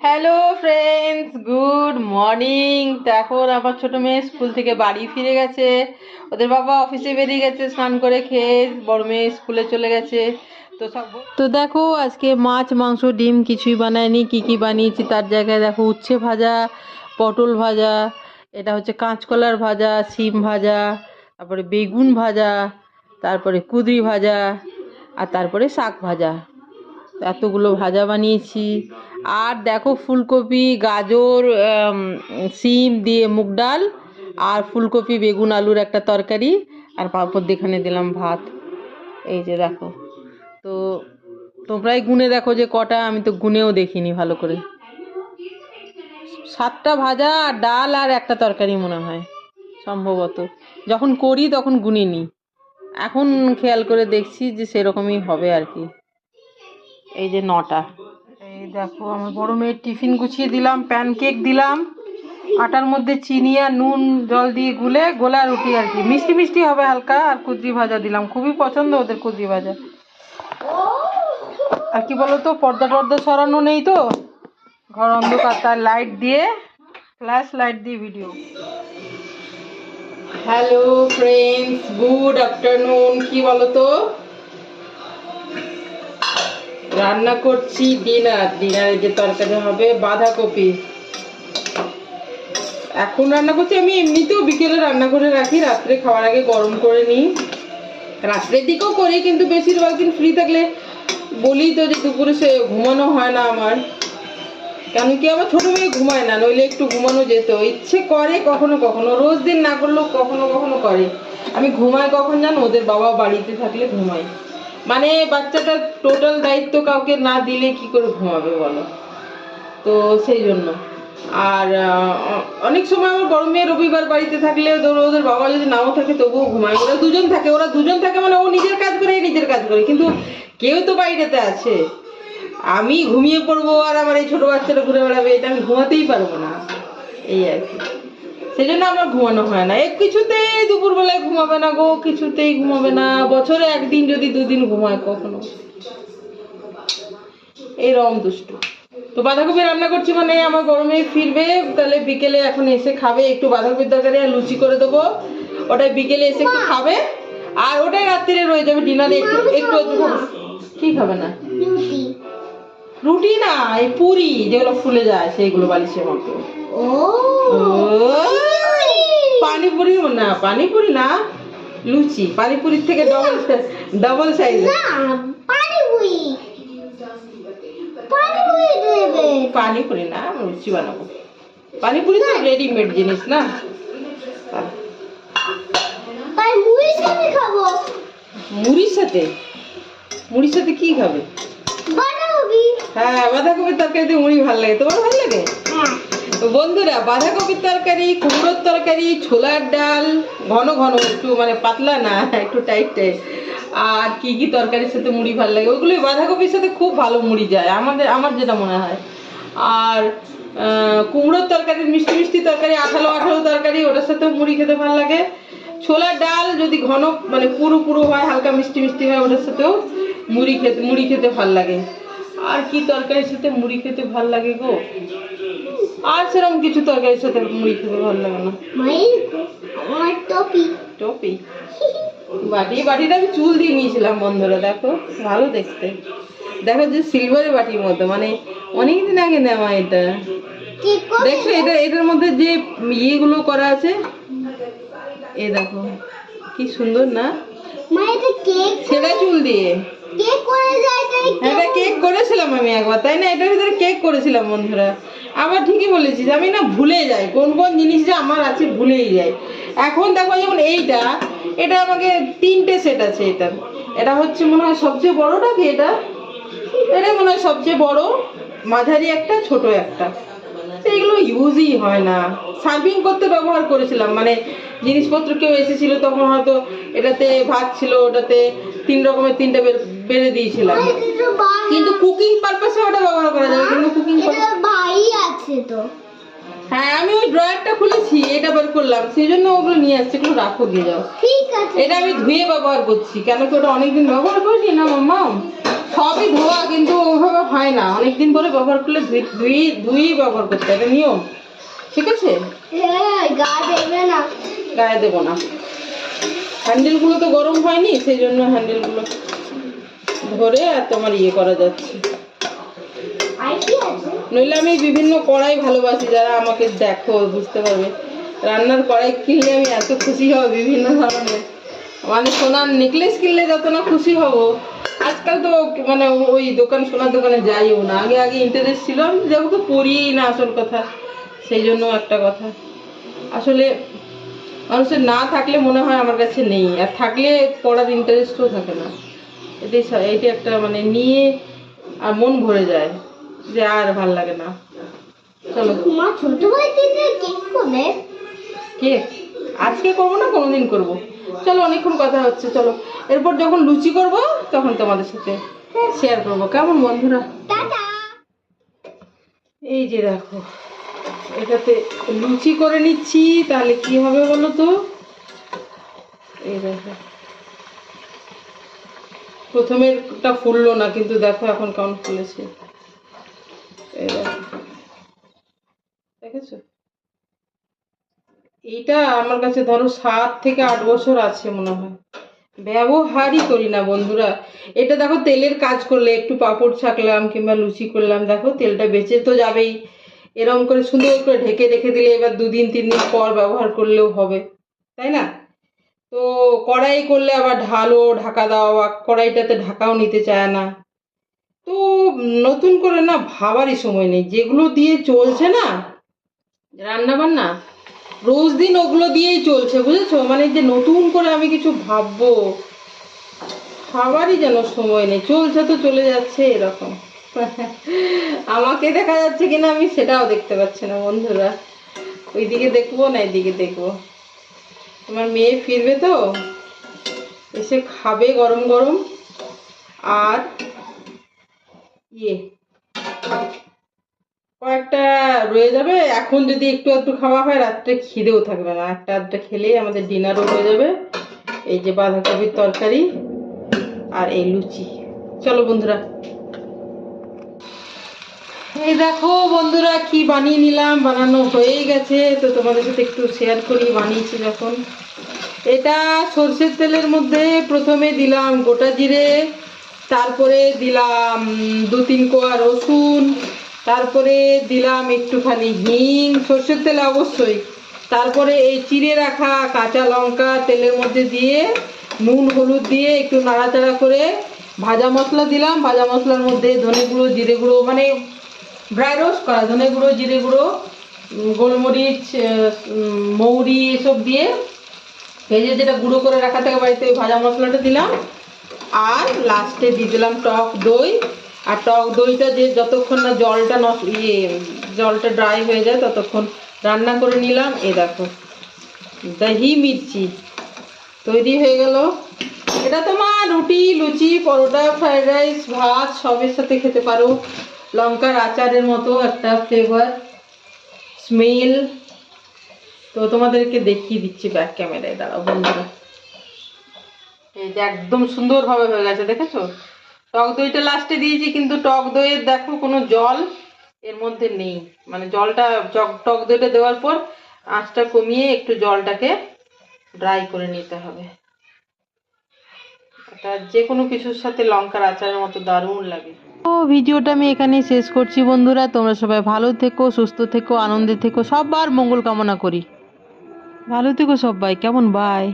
Hello friends good morning তো এখন আমার ছোট মেয়ে স্কুল থেকে বাড়ি ফিরে গেছে। ওদের বাবা অফিসে বেরিয়ে গেছে, স্নান করে খেয়ে বড় মেয়ে স্কুলে চলে গেছে। তো সব তো দেখো, আজকে মাছ, মাংস, ডিম কিছুই বানায়নি। কি কি বানিয়েছি তার জায়গায় দেখো, উচ্ছে ভাজা, পটল ভাজা, এটা হচ্ছে কাঁচকলার ভাজা সিম ভাজা, তারপরে বেগুন ভাজা, তারপরে কুদরি ভাজা, আর তারপরে শাক ভাজা। এতগুলো ভাজা বানিয়েছি। আর দেখো ফুলকপি, গাজর সিম দিয়ে মুগ ডাল আর ফুলকপি, বেগুন, আলুর একটা তরকারি আর পাঁপড় দেখানে দিলাম ভাত। এই যে দেখো। তো তোমরাই গুনে দেখো যে কটা, আমি তো গুনেও দেখিনি ভালো করে। সাতটা ভাজা আর ডাল আর একটা তরকারি মনে হয়, সম্ভবত। যখন করি তখন গুনিনি। এখন খেয়াল করে দেখছি যে সেরকমই হবে আর কি। এই যে নটা। এই দেখো, আমার বড় মেয়ের টিফিন গুছিয়ে দিলাম প্যানকেক দিলাম, আটার মধ্যে চিনি আর নুন, জল দিয়ে গুলে গোলা রুটি আর কি। মিষ্টি মিষ্টি হবে হালকা, আর কুদরি ভাজা দিলাম। খুবই পছন্দ ওদের কুদরি ভাজা। আর কি বলতো, পর্দা টর্দা সরানো নেই তো? ঘর অন্ধকার, তার লাইট দিয়ে ফ্ল্যাশ লাইট দিয়ে video hello friends good afternoon কি বলো তো রান্না করছি ডিনার ডিনারে যে তরকারি হবে বাঁধাকপি। এখন রান্না করছি, আমি এমনিতেও বিকেলে রান্না করে রাখি, রাত্রে খাওয়ার আগে গরম করে নিই। রাত্রের দিকেও করি, কিন্তু বেশিরভাগ দিন ফ্রি থাকলে বলি তো যে দুপুরে সে ঘুমানো হয় না আমার। কেন কি আমার ছোট মেয়ে ঘুমায় না, নইলে একটু ঘুমানো যেত। ইচ্ছে করে কখনো কখনো, রোজ দিন না করলেও কখনো কখনো করে। আমি ঘুমাই কখন জানো? ওদের বাবা বাড়িতে থাকলে ঘুমাই। মানে বাচ্চাটার টোটাল দায়িত্ব কাউকে না দিলে কি করে ঘুমাবে বলো? তো সেই জন্য। আর অনেক সময় আমার বড় মেয়ে রবিবার বাড়িতে থাকলে ধরো ওদের বাবা যদি নাও থাকে তবুও ঘুমায়। ওরা দুজন থাকে, ওরা দুজন থাকে মানে ও নিজের কাজ করে নিজের কাজ করে। কিন্তু কেউ তো বাড়িতে আছে। আমি ঘুমিয়ে পড়ব আর আমার এই ছোট বাচ্চাটা ঘুরে বেড়াবে, এটা আমি ঘুমাতেই পারব না। এই আর কি। সেই জন্য আমার ঘুমানো হয় না। এক কিছুতেই দুপুরবেলায় ঘুমাবে না গো, কিছুতেই ঘুমাবে না। বছরে একদিন যদি দুদিন ঘুমায় কখনো। এই রম দুষ্টু। তো বাঁধাকপি রান্না করছি মানে আমার গরমে ফিরবে, তাহলে বিকেলে এখন এসে খাবে। একটু বাঁধাকপির তরকারি আর লুচি করে দেবো। ওটাই বিকেলে এসে একটু খাবে। আর ওটাই রাত্রিরে রয়ে যাবে ডিনারে। একটু একটু। কি খাবে না। রুটি না এই পুরি যেগুলো ফুলে যায় সেইগুলো বালিশের মতো। পানিপুরি না পানিপুরি না লুচি। পানিপুরির থেকে ডবল ডবল সাইজ পানিপুরি। না লুচি বানাবো। পানিপুরি তো রেডিমেড জিনিস না। মুড়ির সাথে মুড়ির সাথে? কি খাবে? হ্যাঁ বাঁধাকপির তরকারিতে মুড়ি ভালো লাগে। তোমার ভালো লাগে? বন্ধুরা বাঁধাকপির তরকারি কুমড়োর তরকারি ছোলার ডাল ঘন ঘন একটু মানে পাতলা না একটু টাইট টাইট। আর কি কি তরকারির সাথে মুড়ি ভালো লাগে? ওগুলো বাঁধাকপির সাথে খুব ভালো মুড়ি যায় আমাদের আমার যেটা মনে হয়। আর কুমড়োর তরকারি মিষ্টি মিষ্টি তরকারি আঠালো আঠালো তরকারি ওটার সাথেও মুড়ি খেতে ভালো লাগে। ছোলার ডাল যদি ঘন মানে পুরো পুরো হয় হালকা মিষ্টি মিষ্টি হয় ওটার সাথেও মুড়ি খেতে মুড়ি খেতে ভালো লাগে। আর কি তরকারির সাথে মুড়ি খেতে ভালো লাগে গো? আর সেরকম কিছু তরকারির সাথে মুড়ি খেতে ভালো লাগে না। টপি। বাটি বাটিটা আমি চুল দিয়ে নিয়েছিলাম বন্ধুরা দেখো ভালো দেখতে। দেখো যে সিলভারের বাটির মতো মানে অনেকদিন আগে নেওয়া এটা। দেখছ এটা এটার মধ্যে যে ইয়েগুলো করা আছে? এ দেখো কি সুন্দর না? ছেঁড়া চুল দিয়ে। কেক করে তাই হ্যাঁ এটা কেক করেছিলাম আমি একবার, তাই না? এটার ভিতরে কেক করেছিলাম বন্ধুরা। আবার ঠিকই বলেছিস, আমি না ভুলে যাই। কোন কোন জিনিস যে আমার আছে ভুলেই যাই। এখন দেখো যেমন এইটা, এটা আমাকে তিনটে সেট আছে এটা। এটা হচ্ছে মনে হয় সবচেয়ে বড়টা কি এটা? এটা মনে হয় সবচেয়ে বড়, মাঝারি একটা, ছোট একটা। তো এগুলো ইউজই হয় না। সার্ভিং করতে ব্যবহার করেছিলাম মানে জিনিসপত্র কেউ এসেছিল তখন হয়তো এটাতে ভাত ছিল ওটাতে তিন রকমের তিনটে বেড়ে দিয়েছিলাম। কিন্তু কুকিং পারপাসে ওটা ব্যবহার করা যাবে কিন্তু কুকিং ভাই আছে তো। হ্যাঁ আমি ওই ড্রয়ারটা খুলেছি এটা বের করলাম সেই জন্য ওগুলো নিয়ে আসছি একটু রাখো দিয়ে যাও। ঠিক আছে। এটা আমি ধুয়ে ব্যবহার করছি কেন কি ওটা অনেকদিন ব্যবহার করেছি না মাম্মা? সবই ধোয়া কিন্তু ওইভাবে হয় না। অনেকদিন পরে ব্যবহার করলে ধুই ধুই ব্যবহার করতে হবে নিয়ম। ঠিক আছে? হ্যাঁ গায়ে দেবো না। হ্যান্ডেলগুলো তো গরম হয়নি সেই জন্য হ্যান্ডেলগুলো ধরে আর তোমার ইয়ে করা যাচ্ছে। নইলে আমি বিভিন্ন কড়াই ভালোবাসি যারা আমাকে দেখো বুঝতে পারবে। রান্নার কড়াই কিনলে আমি এত খুশি হব বিভিন্ন ধরনের। মানে সোনার নেকলেস কিনলে যত না খুশি হব। আজকাল তো মানে ওই দোকান সোনার দোকানে যাইও না। আগে আগে ইন্টারেস্ট ছিল আমি যেহেতু পড়িই না আসল কথা সেই জন্য একটা কথা। আসলে মানুষের না থাকলে মনে হয় আমার কাছে নেই। আর থাকলে পড়ার ইন্টারেস্টও থাকে না। এটাই এইটা একটা মানে নিয়ে আর মন ভরে যায় যে আর ভালো লাগে না। চলো। মা ছোট ভাই কেক আজকে করব না কোনোদিন করব? চলো অনেকক্ষণ কথা হচ্ছে চলো। এরপর যখন লুচি করব তখন তোমাদের সাথে শেয়ার করব। কেমন বন্ধুরা? এই যে দেখো এটাতে লুচি করে নিচ্ছি তাহলে কি হবে বলো তো? এই দেখো। প্রথমেরটা ফুললো না কিন্তু দেখো এখন কেমন ফুলেছে। এই দেখো। দেখেছ? এইটা আমার কাছে ধরো সাত থেকে আট বছর আছে মনে হয়। ব্যবহারই করি না বন্ধুরা। এটা দেখো তেলের কাজ করলে, একটু পাঁপড় ছাকলাম কিংবা লুচি করলাম, দেখো তেলটা বেঁচে তো যাবেই। এরকম করে সুন্দর করে ঢেকে রেখে দিলে এবার দুদিন, তিন দিন পর ব্যবহার করলেও হবে, তাই না? তো কড়াই করলে আবার ঢালো, ঢাকা দাও বা কড়াইটাতে ঢাকাও নিতে চায় না। তো নতুন করে না ভাবারই সময় নেই। যেগুলো দিয়ে চলছে না রান্না বান্না রোজ দিন ওগুলো দিয়েই চলছে, বুঝেছ? মানে যে নতুন করে আমি কিছু ভাববো খাবারই যেন সময় নেই, চলছে তো চলে যাচ্ছে এরকম। আমাকে দেখা যাচ্ছে কিনা আমি সেটাও দেখতে পাচ্ছি না, বন্ধুরা। ওইদিকে দেখব না এদিকে দেখব। তোমার মেয়ে ফিরবে তো? এসে খাবে গরম গরম। আর ইয়ে কয়েকটা রয়ে যাবে। এখন যদি একটু একটু খাওয়া হয়, রাত্রে খিদেও থাকবে না। একটা আধটা খেলেই আমাদের ডিনারও হয়ে যাবে। এই যে বাঁধাকপির তরকারি আর এই লুচি। চলো বন্ধুরা। এই দেখো বন্ধুরা, কি বানিয়ে নিলাম? বানানো হয়েই গেছে। তো তোমাদের সাথে একটু শেয়ার করি, বানিয়েছি যখন। এটা সর্ষের তেলের মধ্যে প্রথমে দিলাম গোটা জিরে, তারপরে দিলাম দু তিন কোয়া রসুন তারপরে দিলাম একটুখানি হিং, সর্ষের তেলে অবশ্যই। তারপরে এই চিড়ে রাখা কাঁচা লঙ্কা তেলের মধ্যে দিয়ে নুন, হলুদ দিয়ে একটু নাড়াচাড়া করে ভাজা মশলা দিলাম। ভাজা মশলার মধ্যে ধনে গুঁড়ো, জিরে গুঁড়ো মানে ড্রাই রোস্ট করা, ধনে গুঁড়ো, জিরে গুঁড়ো গোলমরিচ মৌরি এসব দিয়ে ভেজে যেটা গুঁড়ো করে রাখা থাকে বাড়িতে ওই ভাজা মশলাটা দিলাম। আর লাস্টে দিয়ে দিলাম টক দই। আর টক দইটা যে যতক্ষণ না জলটা ইয়ে জলটা ড্রাই হয়ে যায়, ততক্ষণ রান্না করে নিলাম। এ দেখো, দহি মির্চি তৈরি হয়ে গেল। এটা তোমার রুটি, লুচি, পরোটা ফ্রাইড রাইস ভাত, সবের সাথে খেতে পারো। লঙ্কার আচারের মতো একটা ফ্লেভার স্মেল তো তোমাদেরকে দেখিয়ে দিচ্ছি ব্যাক ক্যামেরায় দাঁড়াও বন্ধুরা। এই যে একদম সুন্দরভাবে হয়ে গেছে, দেখেছ? টক দইটা লাস্টে দিয়েছি, কিন্তু টক দইয়ের দেখো কোনো জল এর মধ্যে নেই। মানে জলটা টক দইটা দেওয়ার পর আঁচটা কমিয়ে একটু জলটাকে ড্রাই করে নিতে হবে। এটা যে কোনো কিছুর সাথে লঙ্কার আচারের মতো দারুণ লাগে। তো ভিডিওটা আমি এখানেই শেষ করছি বন্ধুরা। তোমরা সবাই ভালো থেকো, সুস্থ থেকো, আনন্দে থেকো, সবার মঙ্গল কামনা করি। ভালো থেকো সবাই, কেমন? বাই